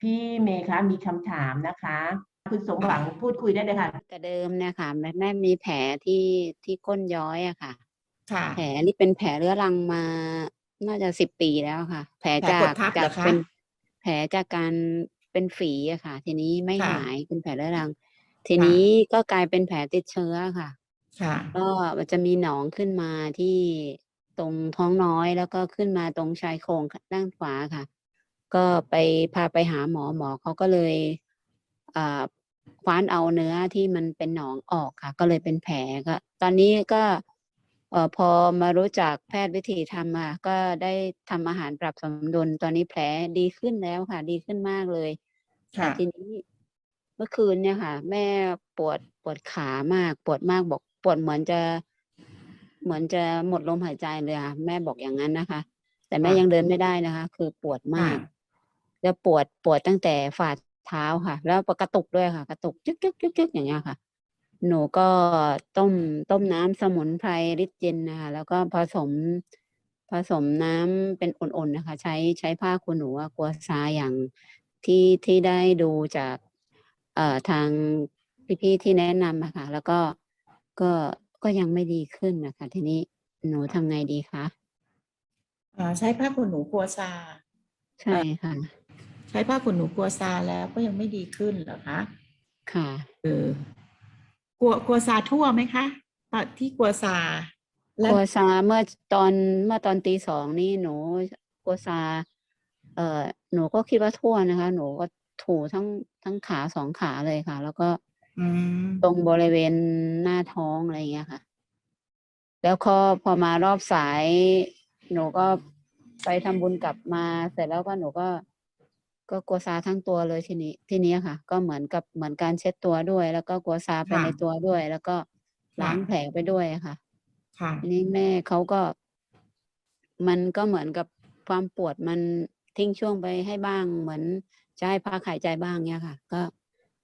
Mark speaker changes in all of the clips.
Speaker 1: พี่เมย์คะมีคำถามนะคะ คุณสมหวังพูดคุยได้เลยค่ะ
Speaker 2: แต่เดิมเนี่ยค่ะแม่แม่มีแผลที่ที่ก้นย้อยอะค่ะ
Speaker 3: ค่ะ
Speaker 2: แผลนี่เป็นแผลเรื้อรังมาน่าจะสิบปีแล้วค่ะ แผล
Speaker 3: แผล
Speaker 2: จาก
Speaker 3: กดทับเหร
Speaker 2: จา
Speaker 3: อกคะ
Speaker 2: เป็นแผลจากการเป็นฝีอะค่ะ ทีนี้ไม่
Speaker 3: ค่ะ
Speaker 2: หายเป็นแผลเรื้อรัง ที
Speaker 3: ค่ะ
Speaker 2: นี้ก็กลายเป็นแผลติดเชื้อค่ะ
Speaker 3: ค่ะ
Speaker 2: ก็มันจะมีหนองขึ้นมาที่ตรงท้องน้อยแล้วก็ขึ้นมาตรงชายโครงด้านขวาค่ะ ก็ไปพาไปหาหมอหมอเขาก็เลยอ่าคว้านเอาเนื้อที่มันเป็นหนองออกค่ะ ก็เลยเป็นแผลก็ ตอนนี้ก็เอ่อพอมารู้จักแพทย์วิธีทำอะก็ได้ทำอาหารปรับสมดุล ตอนนี้แผลดีขึ้นแล้วค่ะ ดีขึ้นมากเลยแต่
Speaker 3: ค่ะ
Speaker 2: ทีนี้เมื่อคืนเนี่ยค่ะ แม่ปวดปวดขามาก ปวดมากบอก ปวดเหมือนจะ เหมือนจะหมดลมหายใจเลยค่ะ แม่บอกอย่างนั้นนะคะ แต่แม่
Speaker 3: ค่ะ
Speaker 2: ยังเดินไม่ได้นะคะ คือปวดมาก แล้วปวดปวดตั้งแต่ฝ่าเท้าค่ะ แล้วกระตุกด้วยค่ะ กระตุกจึ๊กจึ๊กจึ๊กจึ๊กอย่างเงี้ยค่ะ หนูก็ต้มต้มน้ำสมุนไพรริดเย็นนะคะแล้วก็ผสมผสมน้ำเป็นอุ่นๆนะคะ ใช้ใช้ผ้าคุณหนูอะกัวซาอย่างที่ที่ได้ดูจากเอ่อทางพี่ๆที่แนะนำอะค่ะแล้วก็ก็ก็ยังไม่ดีขึ้นนะคะ ทีนี้หนูทำไงดีคะ
Speaker 3: อ่าใช้ผ้าขนหนูกัวซา
Speaker 2: ใช่ค่ะ
Speaker 3: ใช้ผ้าขนหนูกัวซาแล้วก็ยังไม่ดีขึ้นเหรอคะ
Speaker 2: ค่ะ
Speaker 3: เออกัวกัวซาทั่วไหมคะตอนที่กัวซาแล้ว
Speaker 2: กัวซาเมื่อตอนเมื่อตอนตีสองนี่หนูกัวซา เอ่อหนูก็คิดว่าทั่วนะคะ หนูก็ถูทั้งทั้งขาสองขาเลยค่ะ แล้วก็
Speaker 3: อืม
Speaker 2: ตรงบริเวณหน้าท้องอะไรอย่างเงี้ยค่ะ แล้วพอพอมารอบสาย หนูก็ไปทำบุญกลับมาเสร็จแล้วก็หนูก็ ก็กัวซาทั้งตัวเลยทีนี้ ทีนี้ค่ะ ก็เหมือนกับเหมือนการเช็ดตัวด้วย แล้วก็กัวซาไปในตัวด้วย แล้วก็ล้างแผลไปด้วยอะค่ะ
Speaker 3: ค่ะ
Speaker 2: ทีนี้แม่เขาก็ มันก็เหมือนกับความปวดมันทิ้งช่วงไปให้บ้าง เหมือนจะให้พักหายใจบ้างเนี่ยค่ะ ก็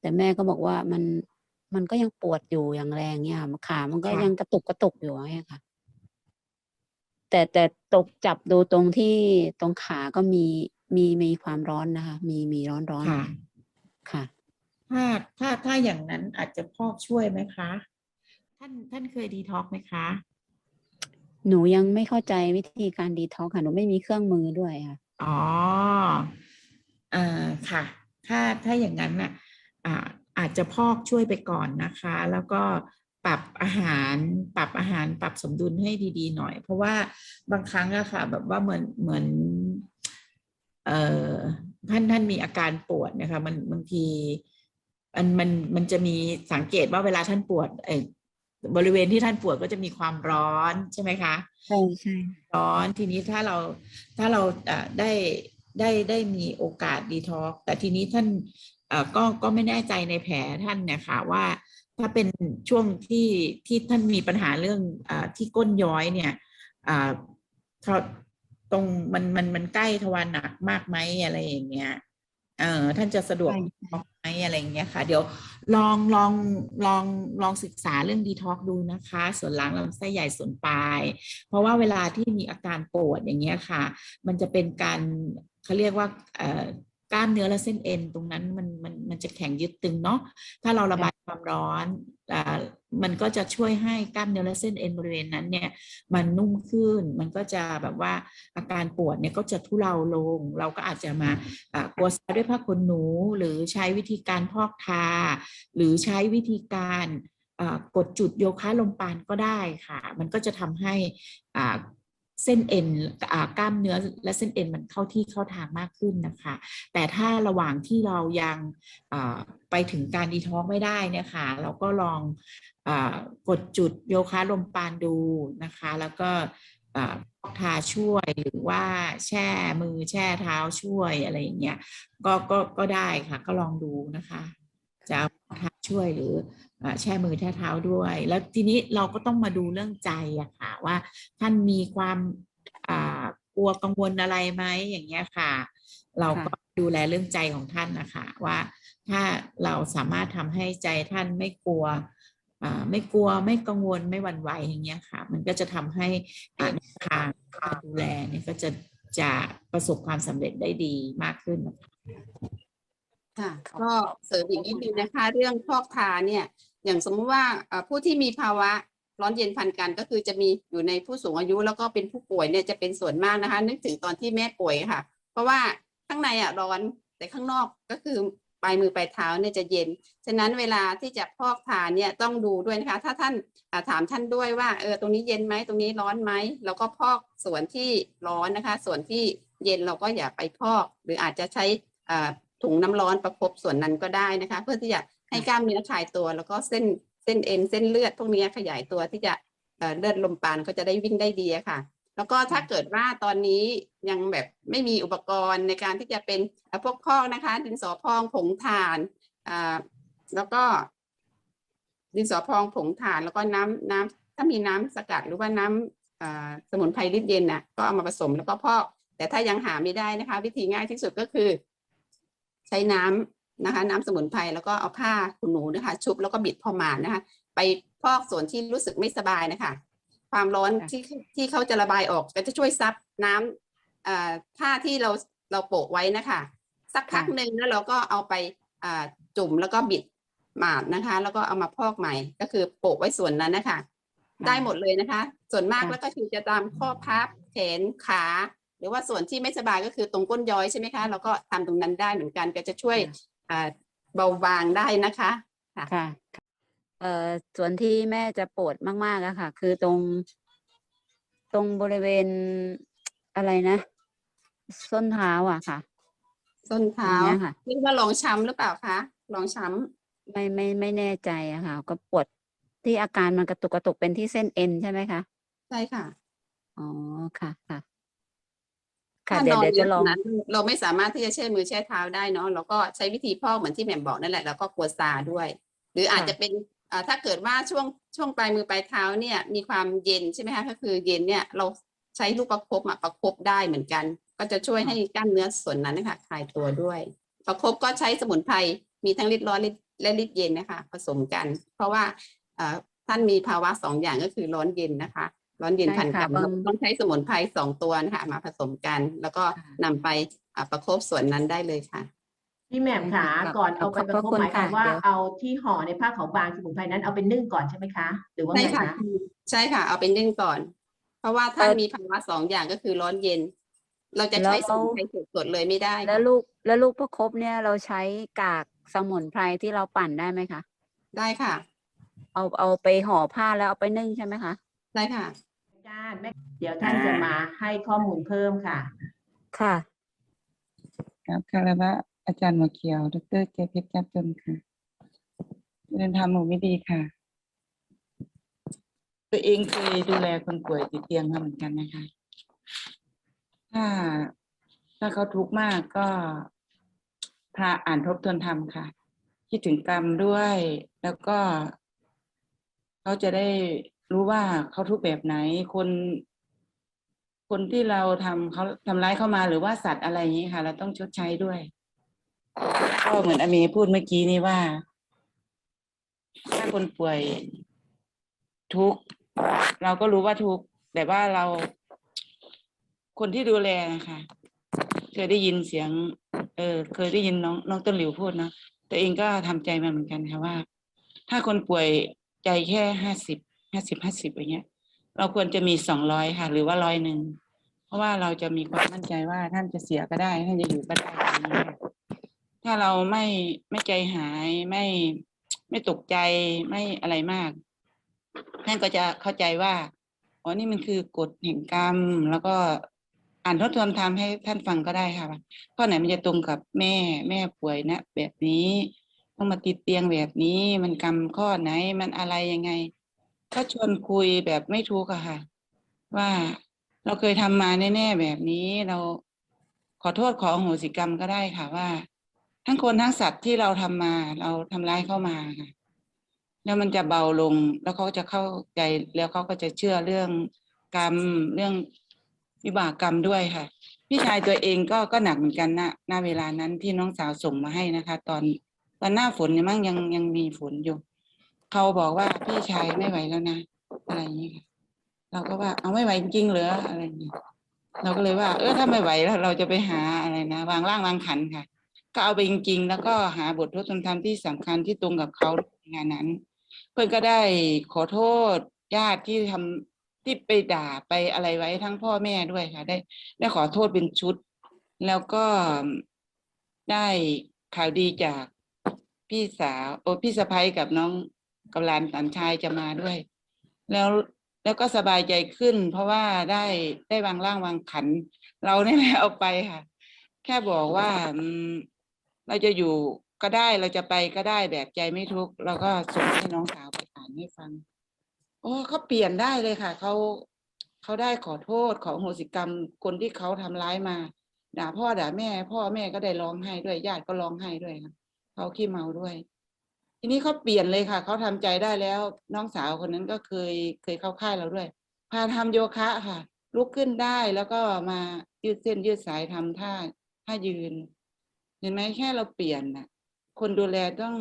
Speaker 2: แต่แม่ก็บอกว่ามันมันก็ยังปวดอยู่อย่างแรงเนี่ยค่ะขา มันก็
Speaker 3: ค่ะ
Speaker 2: ยังกระตุกกระตุกอยู่อย่างเนี่ยค่ะ แต่แต่ตกจับดูตรงที่ตรงขาก็มี มีมีความร้อนนะคะ มีมีร้อนร้อน
Speaker 3: ค่ะ
Speaker 2: ค่ะ
Speaker 3: ถ้าถ้าถ้าอย่างนั้นอาจจะพอกช่วยไหมคะ ท่านท่านเคยดีท็อกไหมคะ
Speaker 2: หนูยังไม่เข้าใจวิธีการดีท็อกซ์ค่ะ หนูไม่มีเครื่องมือด้วยค่ะ
Speaker 3: อ๋อเอ่อค่ะ ถ้าถ้าอย่างนั้นน่ะอ่าอาจจะพอกช่วยไปก่อนนะคะ แล้วก็ปรับอาหารปรับอาหารปรับสมดุลให้ดี ๆ หน่อย เพราะว่าบางครั้งอะค่ะ แบบว่าเหมือนเหมือนเอ่อ ท่านท่านมีอาการปวดนะคะมันบางทีมันมันมันจะมีสังเกตว่าเวลาท่านปวดเออบริเวณที่ท่านปวดก็จะมีความร้อนใช่ไหมคะ
Speaker 2: ใช่ใช่
Speaker 3: ร้อนทีนี้ถ้าเราถ้าเราเอ่อได้ได้ได้มีโอกาสดีท็อกแต่ทีนี้ท่านเอ่อก็ก็ไม่แน่ใจในแผลท่านเนี่ยค่ะว่าถ้าเป็นช่วงที่ที่ท่านมีปัญหาเรื่องเอ่อที่ก้นย้อยเนี่ยอ่าเขา ตรงมันมันมันใกล้ทวารหนักมากไหมอะไรอย่างเงี้ยเออท่านจะสะดวก
Speaker 2: ใช่
Speaker 3: ดีท็อกไหมอะไรอย่างเงี้ยค่ะ เดี๋ยวลองลองลองลองศึกษาเรื่องดีท็อกดูนะคะ ส่วนล้างลำไส้ใหญ่ส่วนปลาย เพราะว่าเวลาที่มีอาการปวดอย่างเงี้ยค่ะ มันจะเป็นการเขาเรียกว่าเอ่อกล้ามเนื้อและเส้นเอ็นตรงนั้นมันมันมันจะแข็งยึดตึงเนาะถ้าเราระบายความร้อนอ่า มันก็จะช่วยให้กล้ามเนื้อและเส้นเอ็นบริเวณนั้นเนี่ยมันนุ่มขึ้น มันก็จะแบบว่าอาการปวดเนี่ยก็จะทุเลาลง เราก็อาจจะมากลัวซาด้วยผ้าขนหนู หรือใช้วิธีการพอกทา หรือใช้วิธีการกดจุดโยคะลมปานก็ได้ค่ะ มันก็จะทำให้อา เส้นเอ็นอกล้ามเนื้อและเส้นเอ็นมันเข้าที่เข้าทางมากขึ้นนะคะ แต่ถ้าระหว่างที่เรายังไปถึงการดีท้องไม่ได้เนี่ยค่ะเราก็ลองอกดจุดโยคะลมปานดูนะคะ แล้วก็อ่ากทาช่วยหรือว่าแช่มือแช่เท้าช่วยอะไรอย่างเงี้ยก็ก็ก็ได้ค่ะก็ลองดูนะคะ จะเอาพอกทาช่วยหรือแช่มือแช่เท้าด้วย แล้วทีนี้เราก็ต้องมาดูเรื่องใจอะค่ะว่าท่านมีความกลัวกังวลอะไรไหมอย่างเงี้ยค่ะ เราก็ดูแลเรื่องใจของท่านนะคะว่าถ้าเราสามารถทำให้ใจท่านไม่กลัวไม่กลัวไม่กังวลไม่หวั่นไหวอย่างเงี้ยค่ะ มันก็จะทำให้ทางการดูแลเนี่ยก็จะจะประสบความสำเร็จได้ดีมากขึ้นนะคะ
Speaker 4: ค่ะก็เสริมอีกนิดนึงนะคะ เรื่องพอกทาเนี่ย อย่างสมมุติว่าเอ่อผู้ที่มีภาวะร้อนเย็นพันกันก็คือจะมีอยู่ในผู้สูงอายุแล้วก็เป็นผู้ป่วยเนี่ยจะเป็นส่วนมากนะคะ นึกถึงตอนที่แม่ป่วยค่ะ เพราะว่าข้างในอะร้อนแต่ข้างนอกก็คือปลายมือปลายเท้าเนี่ยจะเย็น ฉะนั้นเวลาที่จะพอกทาเนี่ยต้องดูด้วยนะคะ ถ้าท่านอ่าถามท่านด้วยว่าเออตรงนี้เย็นไหมตรงนี้ร้อนไหมแล้วก็พอกส่วนที่ร้อนนะคะ ส่วนที่เย็นเราก็อย่าไปพอก หรืออาจจะใช้อ่า ถุงน้ำร้อนประคบส่วนนั้นก็ได้นะคะ เพื่อที่จะให้กล้ามเนื้อคลายตัว แล้วก็เส้นเส้นเอ็นเส้นเลือดพวกนี้ขยายตัวที่จะเลือดลมปานก็จะได้วิ่งได้ดีค่ะ แล้วก็ถ้าเกิดว่าตอนนี้ยังแบบไม่มีอุปกรณ์ในการที่จะเป็นพวกพอกนะคะ ดินสอพองผงถ่านแล้วก็ ดินสอพองผงถ่าน แล้วก็น้ำน้ำถ้ามีน้ำสกัดหรือว่าน้ำอ่าสมุนไพรลิตรเย็นน่ะก็เอามาผสมแล้วก็พอกแต่ถ้ายังหาไม่ได้นะคะ วิธีง่ายที่สุดก็คือ ใช้น้ำนะคะ น้ำสมุนไพรแล้วก็เอาผ้าขนหนูนะคะ ชุบแล้วก็บิดพอหมานนะคะ ไปพอกส่วนที่รู้สึกไม่สบายนะคะ ความร้อน
Speaker 2: ค่ะ
Speaker 4: ที่ที่เขาจะระบายออกก็จะช่วยซับน้ำอ่าผ้าที่เราเราโปะไว้นะคะ สักพักหนึ่งแล้วเราก็เอาไปอ่าจุ่มแล้วก็บิดหมาดนะคะ แล้วก็เอามาพอกใหม่ก็คือโปะไว้ส่วนนั้นนะคะ ได้หมดเลยนะคะ ส่วนมาก
Speaker 2: ค่ะ
Speaker 4: แล้วก็คือจะตามข้อพับแขนขาห รือว่าส่วนที่ไม่สบายก็คือตรงก้นย้อยใช่ไหมคะเราก็ทำตรงนั้นได้เหมือนกันก็จะช่วยอ่าเบาบางได้นะคะ
Speaker 2: ค่ะเอ่อส่วนที่แม่จะปวดมากๆอะค่ะ คือตรง ตรงบริเวณอะไรนะ ส้นเท้าอะค่ะ
Speaker 4: ส้นเท้า
Speaker 2: อย่างเงี้ยค่ะ
Speaker 4: เรียกว่ารองช้ำหรือเปล่าคะรองช้
Speaker 2: ไม่ไม่ไม่แน่ใจอะค่ะ ก็ปวดที่อาการมันกระตุกกระตุกเป็นที่เส้นเอ็นใช่ไหมคะำ
Speaker 4: ใช่ค่ะ
Speaker 2: อ๋อค่ะค่ะ ค่ะ
Speaker 4: ถ้า
Speaker 2: เดี๋ย
Speaker 4: น
Speaker 2: ว
Speaker 4: อน
Speaker 2: เดี๋ยว
Speaker 4: เย
Speaker 2: จะ
Speaker 4: อะ
Speaker 2: ลอง
Speaker 4: นั้นเราไม่สามารถที่จะแช่มือแช่เท้าได้เนาะเราก็ใช้วิธีพอกเหมือนที่แหม่มบอกนั่นแหละแล้วก็กลัวซาด้วย หรืออาจ
Speaker 2: ค่ะ
Speaker 4: จะเป็นอ่าถ้าเกิดว่าช่วงช่วงปลายมือปลายเท้าเนี่ยมีความเย็นใช่ไหมคะก็คือเย็นเนี่ยเราใช้ลูกประคบมาประคบได้เหมือนกัน ก็จะช่วยให้กล้ามเนื้อส่วนนั้นนะคะคลายตัวด้วย ประคบก็ใช้สมุนไพรมีทั้งฤทธิ์ร้อนฤทธิ์และฤทธิ์เย็นนะคะผสมกัน เพราะว่าเอ่อท่านมีภาวะสองอย่างก็คือร้อนเย็นนะคะ ร้อนเย็น
Speaker 2: ใช่
Speaker 4: พัน
Speaker 2: ค่ะ
Speaker 4: กัน
Speaker 2: บาง
Speaker 4: เราต้องใช้สมุนไพรสองตัวนะคะมาผสมกัน แล้วก็
Speaker 2: ค่ะ
Speaker 4: นำไปอ่าประคบส่วนนั้นได้เลยค่ะ
Speaker 1: พี่แหม่มขา
Speaker 2: ครับ
Speaker 1: ก่อนเอาไป
Speaker 2: ขอบ
Speaker 1: ประคบ
Speaker 2: พระคุณ
Speaker 1: หมายความ
Speaker 2: ค่ะ
Speaker 1: ว่า
Speaker 2: เดี๋ยว
Speaker 1: เอาที่ห่อในผ้าขาวบางสมุนไพรนั้นเอาไปนึ่งก่อนใช่ไหมคะ หรือว่า
Speaker 4: ใช่
Speaker 1: ไง
Speaker 4: ค่ะ
Speaker 1: คะ
Speaker 4: ใช่ค่ะ เอาเป็นนึ่งก่อน เพราะว่าท่าน
Speaker 2: เอ่อ
Speaker 4: มีภาวะสองอย่างก็คือร้อนเย็น เราจะใช้
Speaker 2: แล้ว
Speaker 4: สมุนไพรสดๆเลยไม่ได้
Speaker 2: แล้ว
Speaker 4: ค่ะ
Speaker 2: ลูกแล้วลูกประคบเนี่ยเราใช้กากสมุนไพรที่เราปั่นได้ไหมคะ
Speaker 4: ได้ค่ะ
Speaker 2: เอาเอาไปห่อผ้าแล้วเอาไปนึ่งใช่ไหมคะ
Speaker 4: ได้ค่ะ
Speaker 1: การแม่เดี๋ยวท่านจะมาให้ข้อมูลเพิ่มค่ะ
Speaker 2: ค่ะ
Speaker 5: ครับคารวะอาจารย์หมอเขียว ดรเจเพชรจับจนค่ะเดินทางหมู่ไม่ดีค่ะ ตัวเองเคยดูแลคนป่วยติดเตียงมาเหมือนกันนะคะ ถ้าถ้าเขาทุกข์มากก็พาอ่านทบทวนธรรมค่ะ คิดถึงกรรมด้วย แล้วก็ เขาจะได้ รู้ว่าเขาทุกแบบไหนคน คนที่เราทำเขาทำร้ายเข้ามาหรือว่าสัตว์อะไรอย่างนี้ค่ะ เราต้องชดใช้ด้วย ก็เหมือนอเมย์พูดเมื่อกี้นี้ว่า ถ้าคนป่วยทุกข์เราก็รู้ว่าทุกข์แต่ว่าเราคนที่ดูแลนะคะเคยได้ยินเสียง เออ เคยได้ยินน้องน้องต้นหลิวพูดเนอะตัวเองก็ทำใจมาเหมือนกันค่ะว่า ถ้าคนป่วยใจแค่ห้าสิบ ห้าสิบห้าสิบอย่างเงี้ย เราควรจะมีสองร้อยค่ะ หรือว่าร้อยหนึ่งเพราะว่าเราจะมีความมั่นใจว่าท่านจะเสียก็ได้ ท่านจะอยู่ก็ได้อย่างนี้ถ้าเราไม่ไม่ใจหายไม่ไม่ตกใจไม่อะไรมากท่านก็จะเข้าใจว่าอ๋อนี่มันคือกฎแห่งกรรม แล้วก็อ่านทบทวนธรรมให้ท่านฟังก็ได้ค่ะว่าข้อไหนมันจะตรงกับแม่แม่ป่วยนะ แบบนี้ต้องมาติดเตียงแบบนี้ มันกรรมข้อไหนมันอะไรยังไง ก็ชวนคุยแบบไม่ทุกข์อะค่ะ ว่าเราเคยทำมาแน่ๆแบบนี้เราขอโทษขออโหสิกรรมก็ได้ค่ะว่า ทั้งคนทั้งสัตว์ที่เราทำมา เราทำร้ายเข้ามาค่ะ แล้วมันจะเบาลงแล้วเขาจะเข้าใจแล้วเขาก็จะเชื่อเรื่องกรรมเรื่องวิบากกรรมด้วยค่ะ พี่ชายตัวเองก็ก็หนักเหมือนกันนะณเวลานั้นที่น้องสาวส่งมาให้นะคะ ตอนตอนหน้าฝนเนี่ยมั้งยังยังมีฝนอยู่ เขาบอกว่าพี่ชายไม่ไหวแล้วนะ อะไรอย่างนี้ค่ะเราก็ว่าเอาไม่ไหวจริงๆเหรออะไรอย่างนี้เราก็เลยว่า เออถ้าไม่ไหวแล้วเราจะไปหาอะไรนะวางร่างวางขันค่ะ ก็เอาไปจริง ๆ แล้วก็หาบททดลองทำที่สำคัญที่ตรงกับเขาในงานนั้น เพื่อนก็ได้ขอโทษญาติที่ทำที่ไปด่าไปอะไรไว้ทั้งพ่อแม่ด้วยค่ะ ได้ได้ขอโทษเป็นชุด แล้วก็ได้ข่าวดีจากพี่สาว โอ้พี่สะพ้ยกับน้อง กำลานสันชายจะมาด้วย แล้วแล้วก็สบายใจขึ้น เพราะว่าได้ได้วางร่างวางขัน เราเนี่ยเอาไปค่ะ แค่บอกว่าเราจะอยู่ก็ได้เราจะไปก็ได้แบบใจไม่ทุกข์เราก็ส่งให้น้องสาวไปอ่านให้ฟัง โอ้เขาเปลี่ยนได้เลยค่ะเขาเขาได้ขอโทษขอโหสิกรรมคนที่เขาทำร้ายมา ด่าพ่อด่าแม่ พ่อแม่ก็ได้ร้องไห้ด้วยญาติก็ร้องไห้ด้วยค่ะเขาขี้เมาด้วย ทีนี้เขาเปลี่ยนเลยค่ะเขาทำใจได้แล้วน้องสาวคนนั้นก็เคยเคยเข้าค่ายเราด้วย พาทำโยคะค่ะ ลุกขึ้นได้แล้วก็มายืดเส้นยืดสายทำท่าท่ายืน เห็นไหมแค่เราเปลี่ยนน่ะ คนดูแลต้อง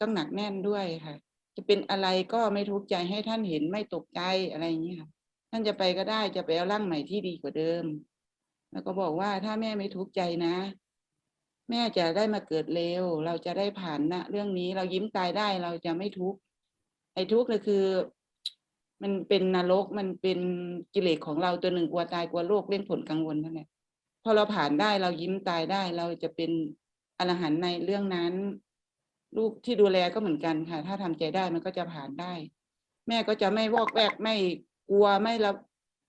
Speaker 5: ต้องหนักแน่นด้วยค่ะ จะเป็นอะไรก็ไม่ทุกข์ใจให้ท่านเห็นไม่ตกใจอะไรอย่างนี้ค่ะท่านจะไปก็ได้จะไปเอาร่างใหม่ที่ดีกว่าเดิม แล้วก็บอกว่าถ้าแม่ไม่ทุกข์ใจนะ แม่จะได้มาเกิดเร็ว เราจะได้ผ่านนะเรื่องนี้เรายิ้มตายได้เราจะไม่ทุกข์ไอ้ทุกข์เลยคือ มันเป็นนรกมันเป็นกิเลสของเราตัวหนึ่งกลัวตายกลัวโรคเล่นผลกังวลนั่นแหละพอเราผ่านได้เรายิ้มตายได้ เราจะเป็นอรหันต์ในเรื่องนั้น ลูกที่ดูแลก็เหมือนกันค่ะ ถ้าทำใจได้มันก็จะผ่านได้ แม่ก็จะไม่วอกแวกไม่กลัวไม่ระ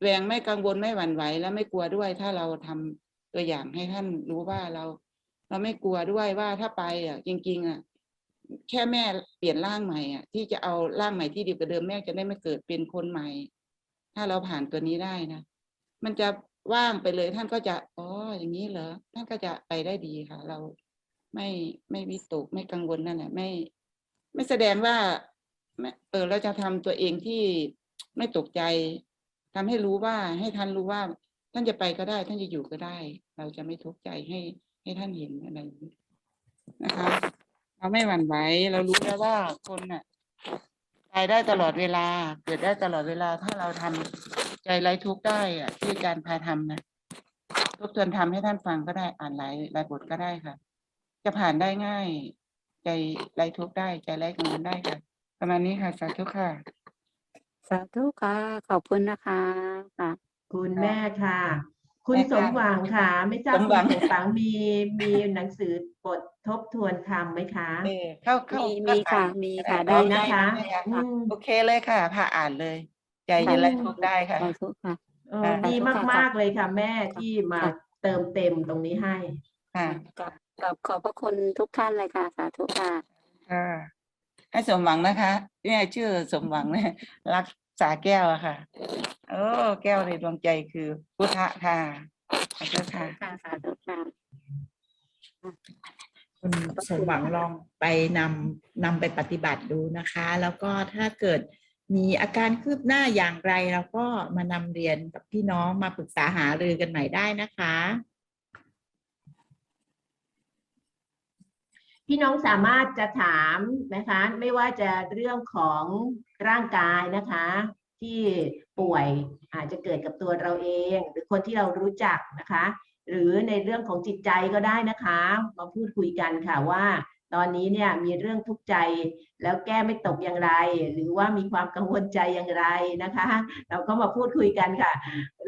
Speaker 5: แวงไม่กังวลไม่หวั่นไหว และไม่กลัวด้วย ถ้าเราทำตัวอย่างให้ท่านรู้ว่าเรา เราไม่กลัวด้วยว่าถ้าไปอะ จริง ๆ อะ แค่แม่เปลี่ยนร่างใหม่อะที่จะเอาร่างใหม่ที่ดีกว่าเดิมแม่จะได้ไม่เกิดเป็นคนใหม่ ถ้าเราผ่านตัวนี้ได้นะมันจะว่างไปเลยท่านก็จะอ๋ออย่างนี้เหรอท่านก็จะไปได้ดีค่ะ เราไม่ไม่วิตกไม่กังวลนั่นแหละไม่ ไม่แสดงว่าเออเราจะทำตัวเองที่ไม่ตกใจทำให้รู้ว่าให้ท่านรู้ว่า ท่านจะไปก็ได้ ท่านจะอยู่ก็ได้ เราจะไม่ทุกข์ใจให้ ให้ท่านเห็นอะไรอย่างนี้นะคะ เราไม่หวั่นไหวเรารู้แล้วว่าคนน่ะตายได้ตลอดเวลา เกิดได้ตลอดเวลา ถ้าเราทำใจไร้ทุกข์ได้อะที่อาจารย์พาทำนะทบทวนทำให้ท่านฟังก็ได้อ่านหลายหลายบทก็ได้ค่ะ จะผ่านได้ง่าย ใจไร้ทุกข์ได้ ใจไร้กังวลได้ค่ะ ประมาณนี้ค่ะ สาธุค่ะ
Speaker 2: สาธุค่ะ ขอบคุณนะคะค่ะ
Speaker 1: คุณแม่ค่ะ คุณ
Speaker 5: แม่
Speaker 1: ส
Speaker 5: ค่ะ
Speaker 1: มหวังค่ะ ไม่ทราบ
Speaker 5: สม
Speaker 1: คุ
Speaker 5: หวั
Speaker 1: ณ
Speaker 5: ง
Speaker 1: สมหวังมีมีหนังสือบททบทวนธรรมไหมคะ
Speaker 5: เออเข้าเข้า
Speaker 2: มี
Speaker 5: เข้า
Speaker 2: มีค่ะ
Speaker 5: อ่าน
Speaker 2: มีค่ะ
Speaker 5: ได้
Speaker 2: ได้
Speaker 1: นะคะ
Speaker 5: ได้ค่ะ
Speaker 1: อืม
Speaker 5: โอเคเลยค่ะพาอ่านเลย ใจเย็นไร้ทุกข์ได้ค่ะ
Speaker 2: สาธุค่ะ
Speaker 1: เออ
Speaker 5: ค่ะ
Speaker 1: ดีมากๆเลยค่ะ แม่ที่มา
Speaker 2: ค่ะ
Speaker 1: เติมเต็มตรงนี้ให้
Speaker 5: ค่ะ
Speaker 2: กับกับขอบพระคุณทุกท่านเลยค่ะสาธุค่ะ
Speaker 5: ค่ะให้สมหวังนะคะเนี่ยชื่อสมหวังเนี่ยรักษาแก้วอะค่ะ โอ้แก้วในดวงใจคือพุทธะค่ะขอบคุณค่ะ
Speaker 2: ค่ะสาธุค่ะ
Speaker 3: คุณสมหวังลองไปนำนำไปปฏิบัติดูนะคะ แล้วก็ถ้าเกิดมีอาการคืบหน้าอย่างไรเราก็มานำเรียนกับพี่น้องมาปรึกษาหารือกันใหม่ได้นะคะ
Speaker 1: พี่น้องสามารถจะถามนะคะ ไม่ว่าจะเรื่องของร่างกายนะคะ ที่ป่วยอาจจะเกิดกับตัวเราเอง หรือคนที่เรารู้จักนะคะ หรือในเรื่องของจิตใจก็ได้นะคะ มาพูดคุยกันค่ะว่า ตอนนี้เนี่ยมีเรื่องทุกข์ใจ แล้วแก้ไม่ตกอย่างไร หรือว่ามีความกังวลใจอย่างไรนะคะ เราก็มาพูดคุยกันค่ะ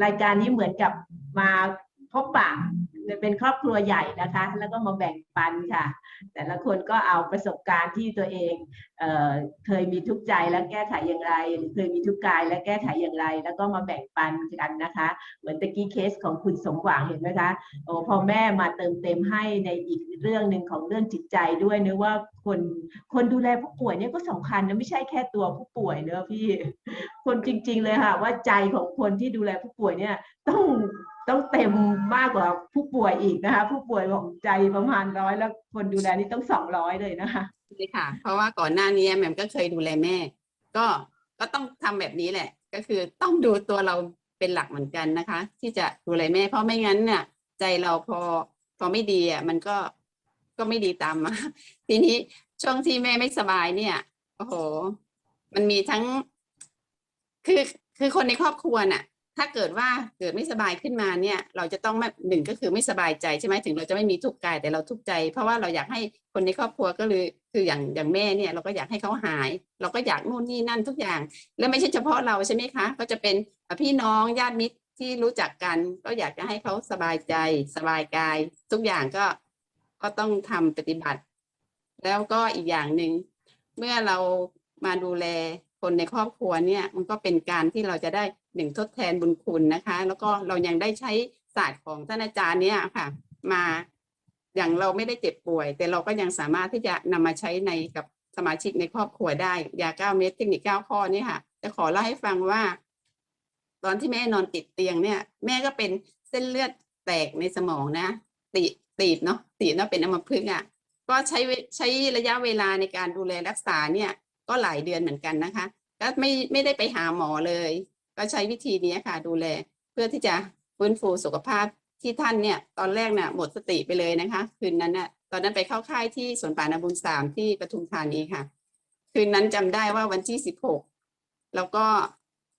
Speaker 1: รายการนี้เหมือนกับมา พบปะเป็นครอบครัวใหญ่นะคะ แล้วก็มาแบ่งปันค่ะ แต่ละคนก็เอาประสบการณ์ที่ตัวเองเออเคยมีทุกข์ใจแล้วแก้ไขอย่างไรหรือเคยมีทุกข์กายและแก้ไขอย่างไร แล้วก็มาแบ่งปันกันนะคะ เหมือนตะกี้เคสของคุณสมหวังเห็นไหมคะโอ้พอแม่มาเติมเต็มให้ในอีกเรื่องหนึ่งของเรื่องจิตใจด้วยเนะว่าคนคนดูแลผู้ป่วยเนี่ยก็สำคัญนะไม่ใช่แค่ตัวผู้ป่วยเนอะพี่คนจริง ๆ เลยค่ะ ว่าใจของคนที่ดูแลผู้ป่วยเนี่ยต้อง ต้องเต็มมากกว่าผู้ป่วยอีกนะคะ ผู้ป่วยบอกใจประมาณร้อยแล้วคนดูแลนี่ต้องสองร้อยเลยนะคะ
Speaker 4: ใช่ค่ะ เพราะว่าก่อนหน้านี้แหม่มก็เคยดูแลแม่ ก็ก็ต้องทำแบบนี้แหละ ก็คือต้องดูตัวเราเป็นหลักเหมือนกันนะคะ ที่จะดูแลแม่ เพราะไม่งั้นเนี่ยใจเราพอพอไม่ดีอะมันก็ก็ไม่ดีตามมาทีนี้ช่วงที่แม่ไม่สบายเนี่ยโอ้โห มันมีทั้ง คือคือคนในครอบครัวน่ะ ถ้าเกิดว่าเกิดไม่สบายขึ้นมาเนี่ย เราจะต้องไม่หนึ่งก็คือไม่สบายใจใช่ไหมถึงเราจะไม่มีทุกข์กายแต่เราทุกข์ใจ เพราะว่าเราอยากให้คนในครอบครัวก็เลยคืออย่างอย่างแม่เนี่ยเราก็อยากให้เขาหาย เราก็อยากนู่นนี่นั่นทุกอย่าง แล้วไม่ใช่เฉพาะเราใช่ไหมคะ ก็จะเป็นพี่น้องญาติมิตรที่รู้จักกัน ก็อยากจะให้เขาสบายใจสบายกาย ทุกอย่างก็ก็ต้องทำปฏิบัติ แล้วก็อีกอย่างหนึ่งเมื่อเรามาดูแลคนในครอบครัวเนี่ยมันก็เป็นการที่เราจะได้ หนึ่งทดแทนบุญคุณนะคะ แล้วก็เรายังได้ใช้ศาสตร์ของท่านอาจารย์เนี่ยค่ะ มาอย่างเราไม่ได้เจ็บป่วย แต่เราก็ยังสามารถที่จะนำมาใช้ในกับสมาชิกในครอบครัวได้ ยาเก้าเม็ดเทคนิคเก้าข้อนี่ค่ะ จะขอเล่าให้ฟังว่า ตอนที่แม่นอนติดเตียงเนี่ย แม่ก็เป็นเส้นเลือดแตกในสมองนะตีตีบเนาะตีบเนาะเป็นอัมพฤกษ์อะก็ใช้ใช้ระยะเวลาในการดูแลรักษาเนี่ย ก็หลายเดือนเหมือนกันนะคะ ก็ไม่ไม่ได้ไปหาหมอเลย ก็ใช้วิธีนี้ค่ะ ดูแล เพื่อที่จะฟื้นฟูสุขภาพที่ท่านเนี่ย ตอนแรกเนี่ยหมดสติไปเลยนะคะ คืนนั้นน่ะตอนนั้นไปเข้าค่ายที่สวนป่านาบุญสามที่ปทุมธานีค่ะ คืนนั้นจำได้ว่าวันที่สิบหกแล้วก็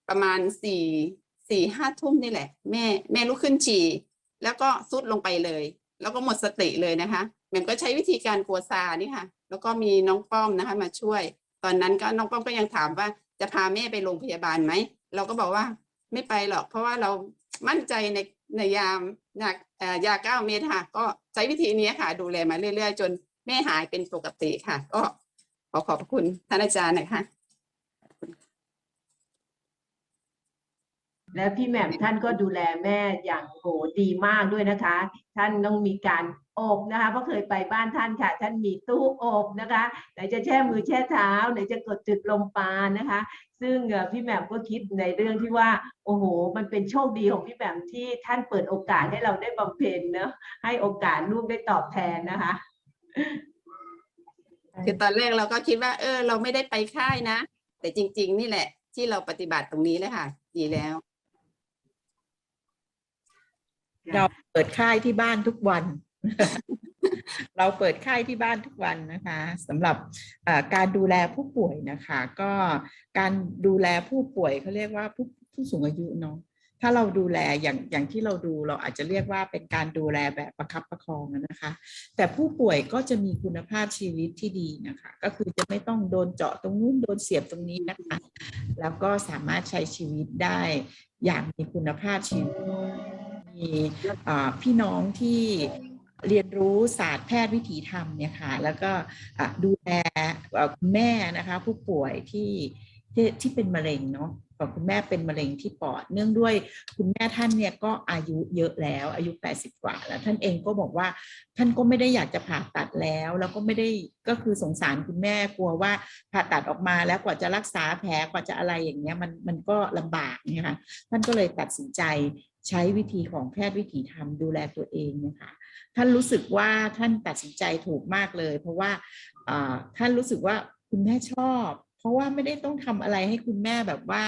Speaker 4: ประมาณสี่สี่ห้าทุ่มนี่แหละ แม่แม่ลุกขึ้นฉี่แล้วก็ซุดลงไปเลย แล้วก็หมดสติเลยนะคะแม่ก็ใช้วิธีการกลัวซานี่ค่ะ แล้วก็มีน้องป้อมนะคะ มาช่วย ตอนนั้นก็น้องป้อมก็ยังถามว่าจะพาแม่ไปโรงพยาบาลไหม เราก็บอกว่าไม่ไปหรอก เพราะว่าเรามั่นใจในในยามยาเอ่อยาเก้าเม็ดค่ะ ก็ใช้วิธีนี้ค่ะ ดูแลมาเรื่อย ๆ จนแม่หายเป็นปกติค่ะ ก็ขอขอบคุณท่านอาจารย์นะคะ
Speaker 1: แล้วพี่แหม่มท่านก็ดูแลแม่อย่างโหดีมากด้วยนะคะ ท่านต้องมีการอบนะคะเพราะเคยไปบ้านท่านค่ะ ท่านมีตู้อบนะคะไหนจะแช่มือแช่เท้าไหนจะกดจุดลมปานนะคะ ซึ่งเอ่อพี่แหม่มก็คิดในเรื่องที่ว่า โอ้โห มันเป็นโชคดีของพี่แหม่มที่ท่านเปิดโอกาสให้เราได้บำเพ็ญเนอะให้โอกาสลูกได้ตอบแทนนะคะ
Speaker 4: คือตอนแรกเราก็คิดว่า เออ เราไม่ได้ไปค่ายนะ แต่จริง ๆ นี่แหละ ที่เราปฏิบัติตรงนี้เลยค่ะ ดีแล้ว
Speaker 3: เราเปิดค่ายที่บ้านทุกวัน เราเปิดค่ายที่บ้านทุกวันนะคะสำหรับการดูแลผู้ป่วยนะคะ ก็การดูแลผู้ป่วยเขาเรียกว่าผู้ผู้สูงอายุเนาะถ้าเราดูแลอย่างอย่างที่เราดูเราอาจจะเรียกว่าเป็นการดูแลแบบประคับประคองนะคะ แต่ผู้ป่วยก็จะมีคุณภาพชีวิตที่ดีนะคะ ก็คือจะไม่ต้องโดนเจาะตรงนู้นโดนเสียบตรงนี้นะคะ แล้วก็สามารถใช้ชีวิตได้อย่างมีคุณภาพชีวิตมีพี่น้องที่ เรียนรู้ศาสตร์แพทย์วิถีธรรมเนี่ยค่ะแล้วก็ดูแลคุณแม่นะคะผู้ป่วยที่ที่ที่เป็นมะเร็งเนาะกับคุณแม่เป็นมะเร็งที่ปอด เนื่องด้วยคุณแม่ท่านเนี่ยก็อายุเยอะแล้ว อายุ 80 กว่า แล้วท่านเองก็บอกว่าท่านก็ไม่ได้อยากจะผ่าตัดแล้ว แล้วก็ไม่ได้ก็คือสงสารคุณแม่กลัวว่าผ่าตัดออกมาแล้วกว่าจะรักษาแผลกว่าจะอะไรอย่างเงี้ยมันมันก็ลำบากเนี่ยค่ะท่านก็เลยตัดสินใจใช้วิธีของแพทย์วิถีธรรมดูแลตัวเองนะคะ ท่านรู้สึกว่าท่านตัดสินใจถูกมากเลย เพราะว่าท่านรู้สึกว่าคุณแม่ชอบ เพราะว่าไม่ได้ต้องทำอะไรให้คุณแม่แบบว่า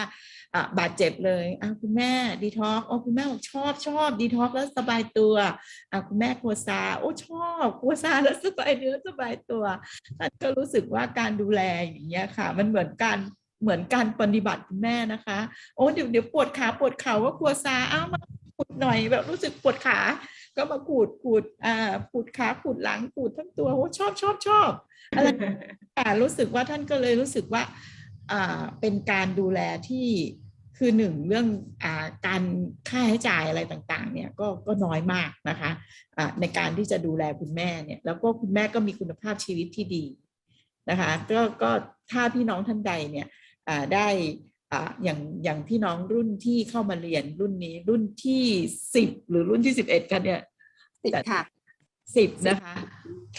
Speaker 3: บาดเจ็บเลยอะคุณแม่ดีท็อกอ๋อคุณแม่บอกชอบชอบดีท็อกแล้วสบายตัวอะคุณแม่โคซาโอ้ชอบโคซาแล้วสบายเนื้อสบายตัวท่านก็รู้สึกว่าการดูแลอย่างเงี้ยค่ะ มันเหมือนการเหมือนการปฏิบัติคุณแม่นะคะ โอ้เดี๋ยวเดี๋ยวปวดขาปวดเข่าว่าโคซาอ้าวมาขูดหน่อยแบบรู้สึกปวดขา ก็มาขูดขูดอ่าขูดขาขูดหลังขูดทั้งตัวโอ้ชอบชอบชอบอะไรค่ะรู้สึกว่าท่านก็เลยรู้สึกว่าอ่าเป็นการดูแลที่คือหนึ่งเรื่องอาการค่าใช้จ่ายอะไรต่างๆเนี่ยก็ก็น้อยมากนะคะอ่าในการที่จะดูแลคุณแม่เนี่ยแล้วก็คุณแม่ก็มีคุณภาพชีวิตที่ดีนะคะก็ก็ถ้าพี่น้องท่านใดเนี่ยอ่าได้ อ่าอย่างอย่างพี่น้องรุ่นที่เข้ามาเรียนรุ่นนี้รุ่นที่สิบหรือรุ่นที่สิบเอ็ดกันเนี่ย
Speaker 4: ติดค่ะ
Speaker 3: สิบนะคะ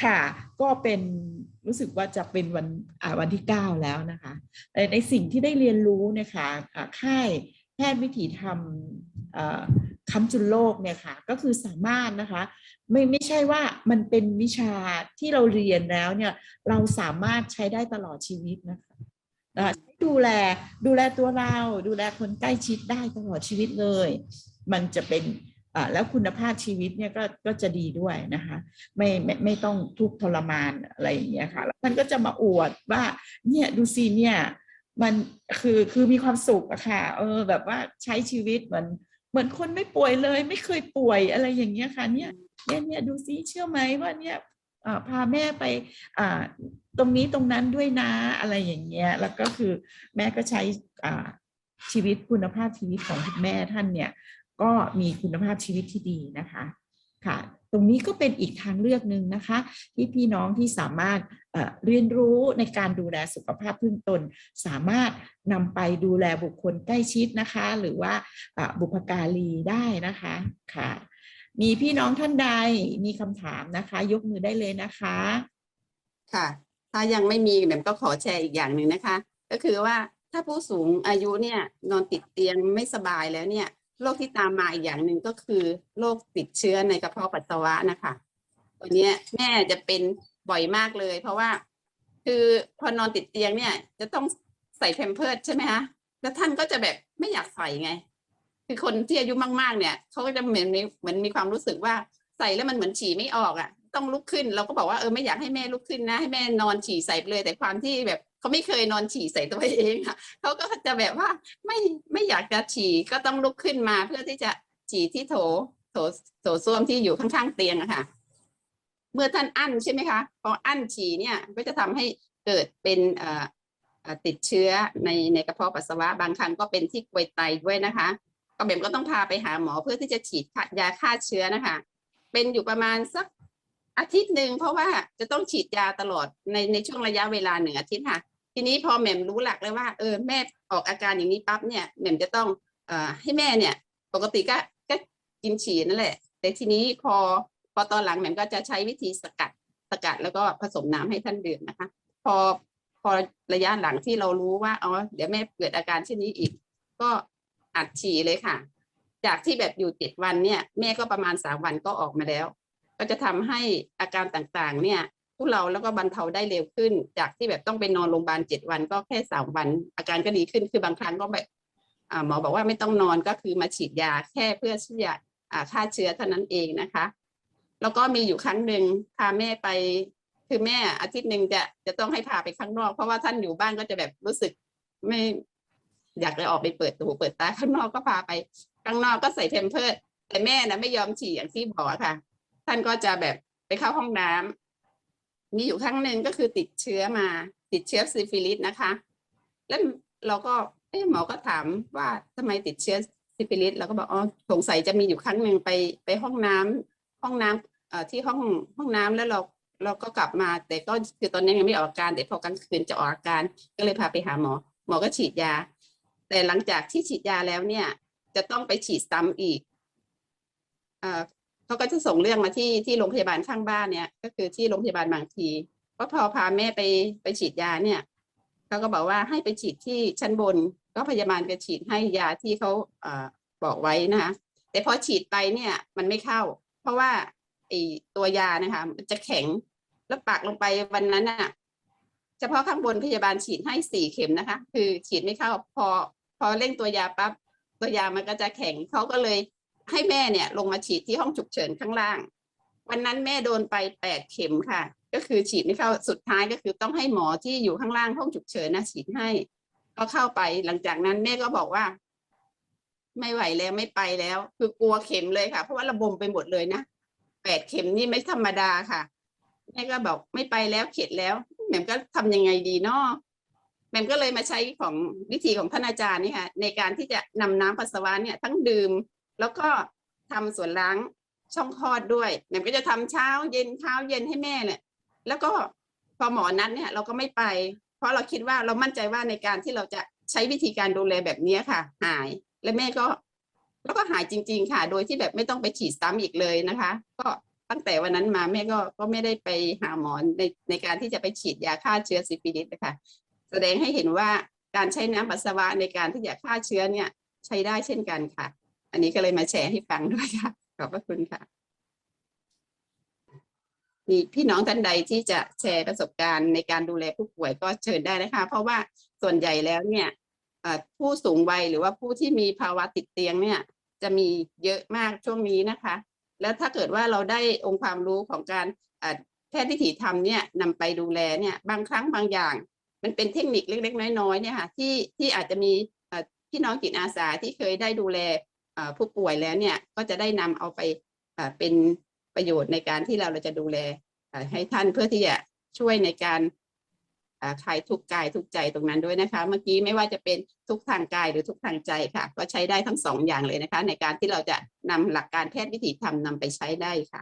Speaker 3: ค่ะ ก็เป็นรู้สึกว่าจะเป็นวันอ่าวันที่เก้าแล้วนะคะแต่ในสิ่งที่ได้เรียนรู้เนะคะอ่าค่ายแพทย์วิถีธรรมเอ่อคำจุลโลกเนี่ยค่ะก็คือสามารถนะคะ ไม่ไม่ใช่ว่ามันเป็นวิชาที่เราเรียนแล้วเนี่ยเราสามารถใช้ได้ตลอดชีวิตนะคะ ดูแลดูแลตัวเรา ดูแลคนใกล้ชิดได้ตลอดชีวิตเลย มันจะเป็นแล้วคุณภาพชีวิตเนี่ยก็ก็จะดีด้วยนะคะไม่ไม่ไม่ต้องทุกข์ทรมานอะไรอย่างเงี้ยค่ะแล้วมันก็จะมาอวดว่าเนี่ยดูสิเนี่ยมันคือคือมีความสุขอะค่ะเออแบบว่าใช้ชีวิตเหมือนเหมือนคนไม่ป่วยเลย ไม่เคยป่วยอะไรอย่างเงี้ยค่ะเนี่ยเนี่ยเนี่ยดูซิเชื่อไหมว่าเนี่ย พาแม่ไปตรงนี้ตรงนั้นด้วยนะอะไรอย่างเงี้ยแล้วก็คือแม่ก็ใช้ชีวิตคุณภาพชีวิตของคุณแม่ท่านเนี่ยก็มีคุณภาพชีวิตที่ดีนะคะค่ะตรงนี้ก็เป็นอีกทางเลือกหนึ่งนะคะ ที่พี่น้องที่สามารถเรียนรู้ในการดูแลสุขภาพพื้นตน สามารถนำไปดูแลบุคคลใกล้ชิดนะคะ หรือว่าบุพการีได้นะคะค่ะ มีพี่น้องท่านใดมีคำถามนะคะ ยกมือได้เลยนะคะ
Speaker 4: ค่ะ ถ้ายังไม่มีแหม่มก็ขอแชร์อีกอย่างหนึ่งนะคะ ก็คือว่าถ้าผู้สูงอายุเนี่ยนอนติดเตียงไม่สบายแล้วเนี่ยโรคที่ตามมาอีกอย่างหนึ่งก็คือโรคติดเชื้อในกระเพาะปัสสาวะนะคะตัวเนี้ยแม่จะเป็นบ่อยมากเลย เพราะว่า คือพอนอนติดเตียงเนี่ย จะต้องใส่แพมเพิร์ดใช่ไหมคะแล้วท่านก็จะแบบไม่อยากใส่ไง คือคนที่อายุมากๆ เนี่ยเขาก็จะเหมือนมีเหมือนมีความรู้สึกว่าใส่แล้วมันเหมือนฉี่ไม่ออกอะ ต้องลุกขึ้นเราก็บอกว่าเออไม่อยากให้แม่ลุกขึ้นนะให้แม่นอนฉี่ใส่เลย แต่ความที่แบบเขาไม่เคยนอนฉี่ใส่ตัวเองอะเขาก็จะแบบว่าไม่ไม่อยากจะฉี่ก็ต้องลุกขึ้นมาเพื่อที่จะฉี่ที่โถโถโถส้วมที่อยู่ข้างๆเตียงอะค่ะ เมื่อท่านอั้นใช่ไหมคะพออั้นฉี่เนี่ยก็จะทำให้เกิดเป็นเอ่อติดเชื้อในในกระเพาะปัสสาวะบางครั้งก็เป็นที่กวยไตด้วยนะคะ ก็เบมก็ต้องพาไปหาหมอเพื่อที่จะฉีดยาฆ่าเชื้อนะคะ เป็นอยู่ประมาณสักอาทิตย์หนึ่งเพราะว่าจะต้องฉีดยาตลอดในในช่วงระยะเวลาหนึ่งอาทิตย์ค่ะ ทีนี้พอแหม่มรู้หลักเลยว่าเออแม่ออกอาการอย่างนี้ปั๊บเนี่ยแหม่มจะต้องเอ่อให้แม่เนี่ย ปกติก็ก็กินฉี่นั่นแหละ แต่ทีนี้พอพอตอนหลังแหม่มก็จะใช้วิธีสกัดสกัดแล้วก็ผสมน้ำให้ท่านดื่มนะคะ พอพอระยะหลังที่เรารู้ว่าอ๋อเดี๋ยวแม่เกิดอาการเช่นนี้อีก ก็ อัดฉี่เลยค่ะ จากที่แบบอยู่เจ็ดวันเนี่ย แม่ก็ประมาณสามวันก็ออกมาแล้ว ก็จะทำให้อาการต่างๆ เนี่ยพวกเราแล้วก็บรรเทาได้เร็วขึ้น จากที่แบบต้องไปนอนโรงพยาบาลเจ็ดวันก็แค่สามวัน อาการก็ดีขึ้นคือบางครั้งก็แบบหมอบอกว่าไม่ต้องนอนก็คือมาฉีดยาแค่เพื่อที่จะอ่าฆ่าเชื้อเท่านั้นเองนะคะ แล้วก็มีอยู่ครั้งหนึ่งพาแม่ไปคือแม่อาทิตย์หนึ่งจะจะต้องให้พาไปข้างนอก เพราะว่าท่านอยู่บ้านก็จะแบบรู้สึกไม่ อยากจะออกไปเปิดหูเปิดตาข้างนอกก็พาไปข้างนอกก็ใส่เพมเพิร์ดแต่แม่นะไม่ยอมฉี่อย่างที่บอกค่ะ ท่านก็จะแบบไปเข้าห้องน้ำมีอยู่ครั้งหนึ่งก็คือติดเชื้อมา ติดเชื้อซิฟิลิสนะคะ แล้วเราก็เอ๊ะหมอก็ถามว่าทำไมติดเชื้อซิฟิลิสเราก็บอกอ๋อสงสัยจะมีอยู่ครั้งหนึ่งไปไปห้องน้ำห้องน้ำเอ่อที่ห้องห้องน้ำแล้วเราเราก็กลับมา แต่ก็คือตอนนี้ยังไม่ออกอาการแต่พอกลางคืนจะออกอาการ ก็เลยพาไปหาหมอ หมอก็ฉีดยา แต่หลังจากที่ฉีดยาแล้วเนี่ย จะต้องไปฉีดซ้ำอีกเเขาก็จะส่งเรื่องมาที่ที่โรงพยาบาลข้างบ้านเนี่ย ก็คือที่โรงพยาบาลบางทีก็พอพาแม่ไปไปฉีดยาเนี่ยเขาก็บอกว่าให้ไปฉีดที่ชั้นบน ก็พยาบาลก็ฉีดให้ยาที่เขาเอบอกไว้นะคะแต่พอฉีดไปเนี่ยมันไม่เข้า เพราะว่าไอตัวยานะคะมันจะแข็งแล้วปากลงไปวันนั้นน่ะเฉพาะข้างบนพยาบาลฉีดให้สี่เข็มนะคะ คือฉีดไม่เข้าพอ พอเร่งตัวยาปั๊บตัวยามันก็จะแข็งเขาก็เลยให้แม่เนี่ยลงมาฉีดที่ห้องฉุกเฉินข้างล่าง วันนั้นแม่โดนไปแปดเข็มค่ะ ก็คือฉีดไม่เข้าสุดท้ายก็คือต้องให้หมอที่อยู่ข้างล่างห้องฉุกเฉินนะฉีดให้ก็เข้าไปหลังจากนั้นแม่ก็บอกว่า ไม่ไหวแล้วไม่ไปแล้ว คือกลัวเข็มเลยค่ะ เพราะว่าระบมไปหมดเลยนะแปดเข็มนี่ไม่ธรรมดาค่ะแม่ก็บอกไม่ไปแล้วเข็ดแล้วแหม่มก็ทำยังไงดีเนาะ แม่มก็เลยมาใช้ของวิธีของท่านอาจารย์นี่ค่ะในการที่จะนำน้ำปัสสาวะเนี่ยทั้งดื่ม แล้วก็ทำส่วนล้างช่องคลอดด้วยแม่มก็จะทำเช้าเย็นเช้าเย็นให้แม่เนี่ยแล้วก็พอหมอนัดเนี่ยเราก็ไม่ไป เพราะเราคิดว่าเรามั่นใจว่าในการที่เราจะใช้วิธีการดูแลแบบนี้ค่ะ หายและแม่ก็ แล้วก็หายจริง ๆ ค่ะ โดยที่แบบไม่ต้องไปฉีดซ้ำอีกเลยนะคะ ก็ตั้งแต่วันนั้นมาแม่ก็ก็ไม่ได้ไปหาหมอในในการที่จะไปฉีดยาฆ่าเชื้อซิฟิลิสนะคะ แสดงให้เห็นว่าการใช้น้ำปัสสาวะในการที่จะฆ่าเชื้อเนี่ยใช้ได้เช่นกันค่ะ อันนี้ก็เลยมาแชร์ให้ฟังด้วยค่ะ ขอบพระคุณค่ะ มีพี่น้องท่านใดที่จะแชร์ประสบการณ์ในการดูแลผู้ป่วยก็เชิญได้นะคะ เพราะว่าส่วนใหญ่แล้วเนี่ยผู้สูงวัยหรือว่าผู้ที่มีภาวะติดเตียงเนี่ยจะมีเยอะมากช่วงนี้นะคะ แล้วถ้าเกิดว่าเราได้องค์ความรู้ของการแพทย์ที่ถีธรรมเนี่ยนำไปดูแลเนี่ยบางครั้งบางอย่าง มันเป็นเทคนิคเล็กๆ น้อยๆเนี่ยค่ะที่ที่อาจจะมีพี่น้องจิตอาสาที่เคยได้ดูแลผู้ป่วยแล้วเนี่ยก็จะได้นำเอาไปเป็นประโยชน์ในการที่เราเราจะดูแลให้ท่านเพื่อที่จะช่วยในการคลายทุกกายทุกใจตรงนั้นด้วยนะคะ เมื่อกี้ไม่ว่าจะเป็นทุกทางกายหรือทุกทางใจค่ะ ก็ใช้ได้ทั้งสองอย่างเลยนะคะ ในการที่เราจะนำหลักการแพทย์วิถีธรรมนำไปใช้ได้ค่ะ